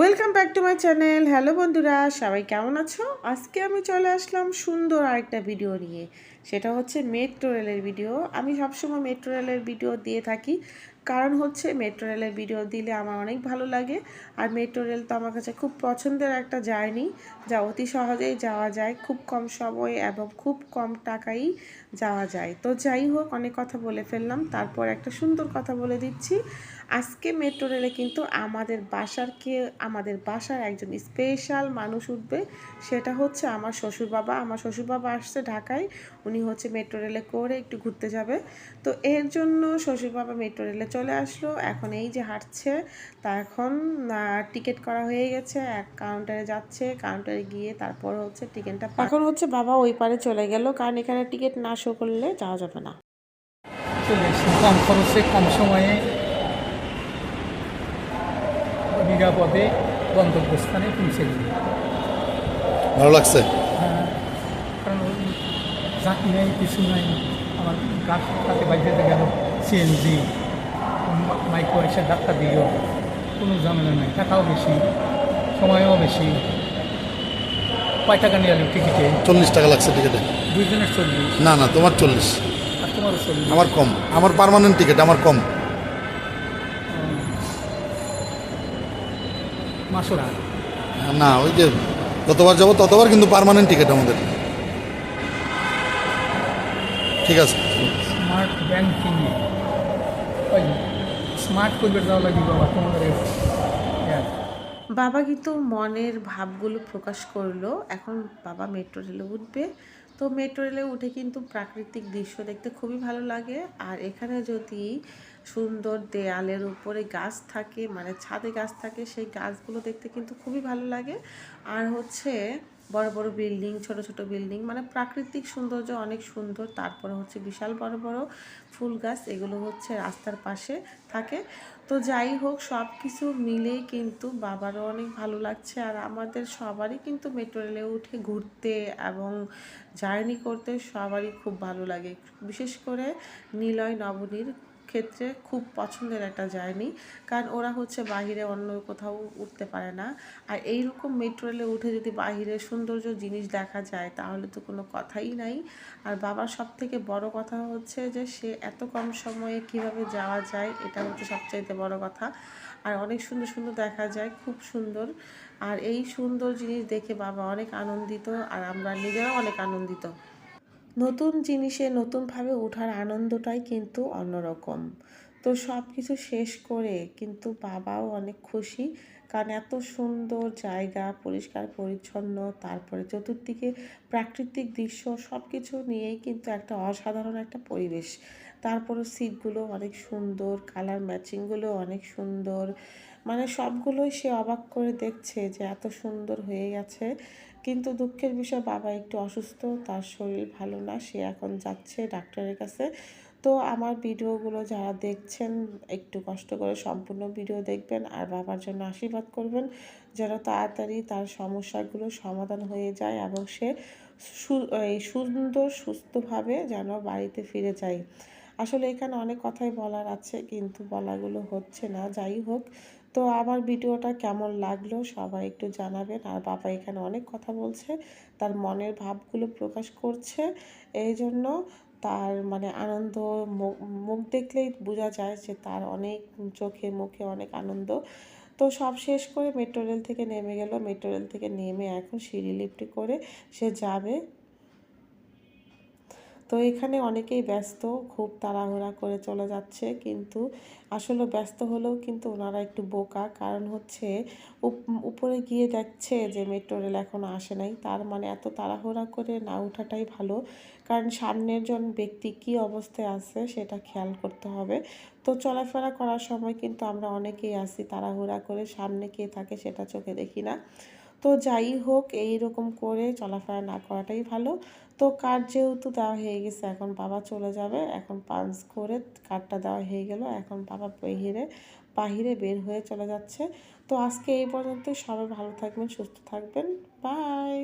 Welcome back to my channel hello বন্ধুরা, সবাই কেমন আছো? আজকে আমি চলে আসলাম সুন্দর আরেকটা ভিডিও নিয়ে। সেটা হচ্ছে মেট্রো রেলের ভিডিও। আমি সবসময় মেট্রো রেলের ভিডিও দিয়ে থাকি। কারণ হচ্ছে মেট্রো রেলের ভিডিও দিলে আমার অনেক ভালো লাগে। আর মেট্রো রেল তো আমার কাছে খুব পছন্দের একটা জার্নি। যা অতি সহজেই যাওয়া যায়, খুব কম সময়ে এবং খুব কম টাকাই যাওয়া যায়। তো যাই হোক, অনেক কথা বলে ফেললাম। তারপর একটা সুন্দর কথা বলে দিচ্ছি। আজকে মেট্রো রেলে কিন্তু আমাদের বাসার কে, আমাদের বাসার একজন স্পেশাল মানুষ উঠবে। সেটা হচ্ছে আমার শ্বশুর বাবা আমার শ্বশুর বাবা আসছে ঢাকায়। উনি হচ্ছে মেট্রো রেলে করে একটু ঘুরতে যাবে। তো এর জন্য শ্বশুর বাবা মেট্রো রেলে চলে আসলো। এখন এই যে হাঁটছে তা এখন টিকিট করা হয়ে গেছে। এক কাউন্টারে যাচ্ছে কাউন্টারে গিয়ে তারপর হচ্ছে টিকিটটা এখন হচ্ছে বাবা ওই পারে চলে গেল কারণ এখানে টিকিট না শো করলে যাওয়া যাবে না। চলে কম খরচে কম সময়ে নিরাপদে গন্তব্যস্থানে পৌঁছে ভালো লাগছে? জাতি নেই কিছু নাই আমার গাছ তাতে বাইরে গেল সিএনজি মাইক্রো এসে ধাক্কা দিল। কোনো ঝামেলা নাই টাকাও বেশি সময়ও বেশি। কয় টাকা নিয়ে টিকিটে? চল্লিশ টাকা লাগছে টিকিটে। দুইজনের চল্লিশ। না না তোমার চল্লিশ। আর তোমারও চল্লিশ। আমার কম। আমার পার্মানেন্ট টিকিট আমার কম। মাসুরা? না ওই যে যতবার যাব ততবার কিন্তু পার্মানেন্ট টিকিট আমাদের। ঠিক আছে। স্মার্ট ব্যাংকিং ওই স্মার্ট করবে যাওয়া লাগবে বাবা তোমাদের হ্যাঁ বাবা কিন্তু মনের ভাবগুলো প্রকাশ করল। এখন বাবা মেট্রো রেলে উঠবে। তো মেট্রো রেলে উঠে কিন্তু প্রাকৃতিক দৃশ্য দেখতে খুবই ভালো লাগে। আর এখানে যদি সুন্দর দেয়ালের উপরে গাছ থাকে মানে ছাদে গাছ থাকে সেই গাছগুলো দেখতে কিন্তু খুবই ভালো লাগে। আর হচ্ছে বড় বড় বিল্ডিং, ছোট ছোট বিল্ডিং মানে প্রাকৃতিক সৌন্দর্য অনেক সুন্দর। তারপরে হচ্ছে বিশাল বড় বড় ফুল গাছ, এগুলো হচ্ছে রাস্তার পাশে থাকে। তো যাই হোক সব কিছু মিলেই কিন্তু বাবারও অনেক ভালো লাগছে। আর আমাদের সবারই কিন্তু মেট্রো রেলে উঠে ঘুরতে এবং জার্নি করতে সবারই খুব ভালো লাগে। বিশেষ করে নিলয়, নবনীর ক্ষেত্রে খুব পছন্দের একটা জার্নি। কারণ ওরা হচ্ছে বাহিরে অন্য কোথাও উঠতে পারে না। আর এইরকম মেট্রো রেলে উঠে যদি বাহিরে সৌন্দর্য জিনিস দেখা যায়, তাহলে তো কোনো কথাই নাই। আর বাবার সব থেকে বড় কথা হচ্ছে যে, সে এত কম সময়ে কীভাবে যাওয়া যায়, এটা হচ্ছে সবচাইতে বড় কথা। আর অনেক সুন্দর সুন্দর দেখা যায়, খুব সুন্দর। আর এই সুন্দর জিনিস দেখে বাবা অনেক আনন্দিত, আর আমরা নিজেরাও অনেক আনন্দিত। নতুন জিনিসে নতুনভাবে ওঠার আনন্দটাই কিন্তু অন্যরকম। তো সব কিছু শেষ করে কিন্তু বাবাও অনেক খুশি, কারণ এত সুন্দর জায়গা, পরিষ্কার, পরিচ্ছন্ন, তারপরে চতুর্দিকে প্রাকৃতিক দৃশ্য সব কিছু নিয়েই কিন্তু একটা অসাধারণ একটা পরিবেশ। তারপরে সিটগুলো অনেক সুন্দর, কালার ম্যাচিংগুলো অনেক সুন্দর মানে সবগুলোই সে অবাক করে দেখছে যে এত সুন্দর হয়ে গেছে। কিন্তু দুঃখের বিষয়, বাবা একটু অসুস্থ, তার শরীর ভালো না, সে এখন যাচ্ছে ডাক্তারের কাছে। তো আমার ভিডিওগুলো যারা দেখছেন, একটু কষ্ট করে সম্পূর্ণ ভিডিও দেখবেন আর বাবার জন্য আশীর্বাদ করবেন, যেন তাড়াতাড়ি তার সমস্যাগুলো সমাধান হয়ে যায় এবং সে সুন্দর, সুস্থভাবে যেন বাড়িতে ফিরে যায়। আসলে এখানে অনেক কথাই বলার আছে, কিন্তু বলাগুলো হচ্ছে না। যাই হোক তো আমার ভিডিওটা কেমন লাগল সবাই একটু জানাবেন। আর বাবা এখানে অনেক কথা বলছে, তার মনের ভাবগুলো প্রকাশ করছে এই জন্য তার মানে আনন্দ মুখ দেখলেই বোঝা যায় যে তার অনেক চোখে মুখে অনেক আনন্দ। তো সব শেষ করে মেট্রো রেল থেকে নেমে গেল। মেট্রো রেল থেকে নেমে এখন সিঁড়ি লিফটে করে সে যাবে তো এখানে অনেকেই ব্যস্ত, খুব তাড়াহুড়া করে চলে যাচ্ছে। কিন্তু আসলে ব্যস্ত হলেও কিন্তু ওনারা একটু বোকা। কারণ হচ্ছে উপরে গিয়ে দেখছে যে মেট্রো রেল এখনও আসে নাই। তার মানে এত তাড়াহুড়া করে না ওঠাটাই ভালো। কারণ সামনের জন ব্যক্তি কী অবস্থায় আছে সেটা খেয়াল করতে হবে। তো চলাফেরা করার সময় কিন্তু আমরা অনেকেই আসি তাড়াহুড়া করে সামনে কে থাকে সেটা চোখে দেখি না। তো যাই হোক এই রকম করে চলাফেরা না করাটাই ভালো। তো কার্ড যেহেতু দেওয়া হয়ে গেছে, এখন বাবা চলে যাবে। এখন পাঞ্চ করে কার্ডটা দেওয়া হয়ে গেল। এখন বাবা বাহিরে বাহিরে বের হয়ে চলে যাচ্ছে। তো আজকে এই পর্যন্ত সবাই ভালো থাকবেন, সুস্থ থাকবেন। বাই!